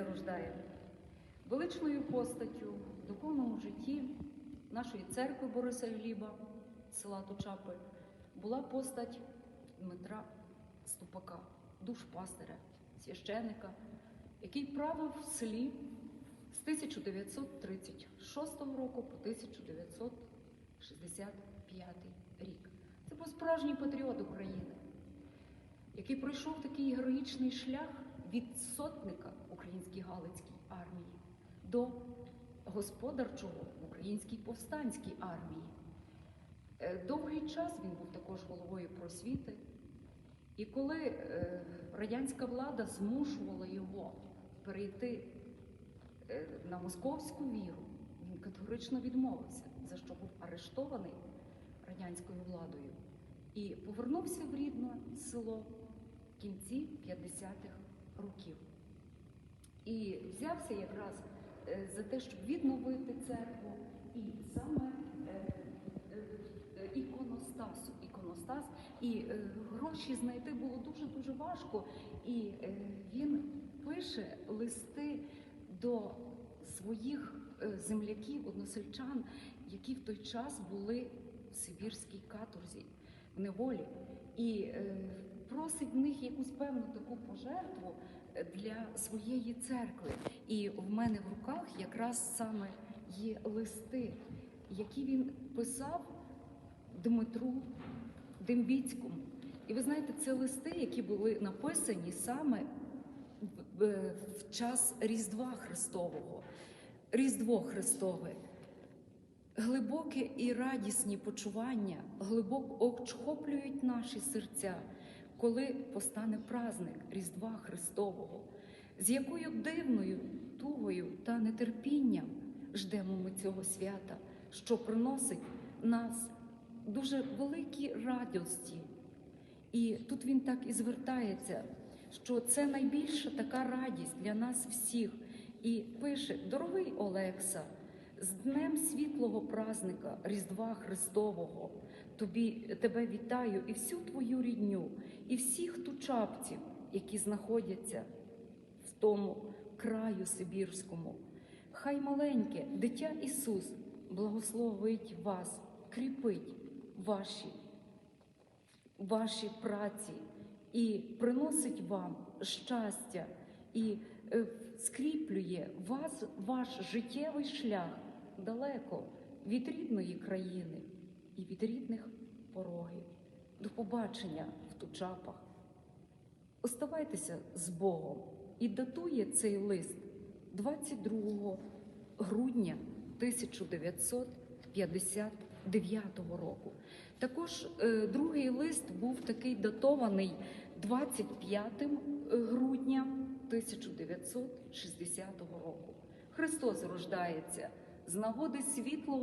Троїця рождає. Величною постаттю в духовному житті нашої церкви Бориса Гліба, села Тучапи, була постать Дмитра Ступака, душпастиря, священика, який правив в селі з 1936 року по 1965 рік. Це був справжній патріот України, який пройшов такий героїчний шлях від сотника українській Галицькій армії до господарчого українській повстанській армії. Е, Довгий час він був також головою просвіти. І коли е, радянська влада змушувала його перейти е, на московську віру, він категорично відмовився, за що був арештований радянською владою і повернувся в рідне село в кінці 50-х років. І взявся якраз е, за те, щоб відновити церкву і саме е, е, іконостасу, іконостас, і гроші знайти було дуже дуже важко. І він пише листи до своїх земляків, односельчан, які в той час були в Сибірській каторзі, в неволі, і просить в них якусь певну таку пожертву для своєї церкви. І в мене в руках якраз саме є листи, які він писав Дмитру Дембіцькому. І ви знаєте, це листи, які були написані саме в- час Різдва Христового. Різдво Христове. Глибоке і радісні почування глибоко охоплюють наші серця, коли постане праздник Різдва Христового, з якою дивною тугою та нетерпінням ждемо ми цього свята, що приносить нас дуже великі радості. І тут він так і звертається, що це найбільша така радість для нас всіх. І пише: Дорогий Олекса, з Днем світлого празника Різдва Христового тобі тебе вітаю і всю твою рідню, і всіх тучапців, які знаходяться в тому краю Сибірському. Хай маленьке дитя Ісус благословить вас, кріпить ваші ваші праці і приносить вам щастя і е, скріплює вас, ваш життєвий шлях далеко від рідної країни і від рідних порогів. До побачення в Тучапах. Оставайтеся з Богом і датує цей лист 22 грудня 1959 року. Також е, другий лист був такий датований 25 грудня 1960 року. Христос рождається з нагоди світлого.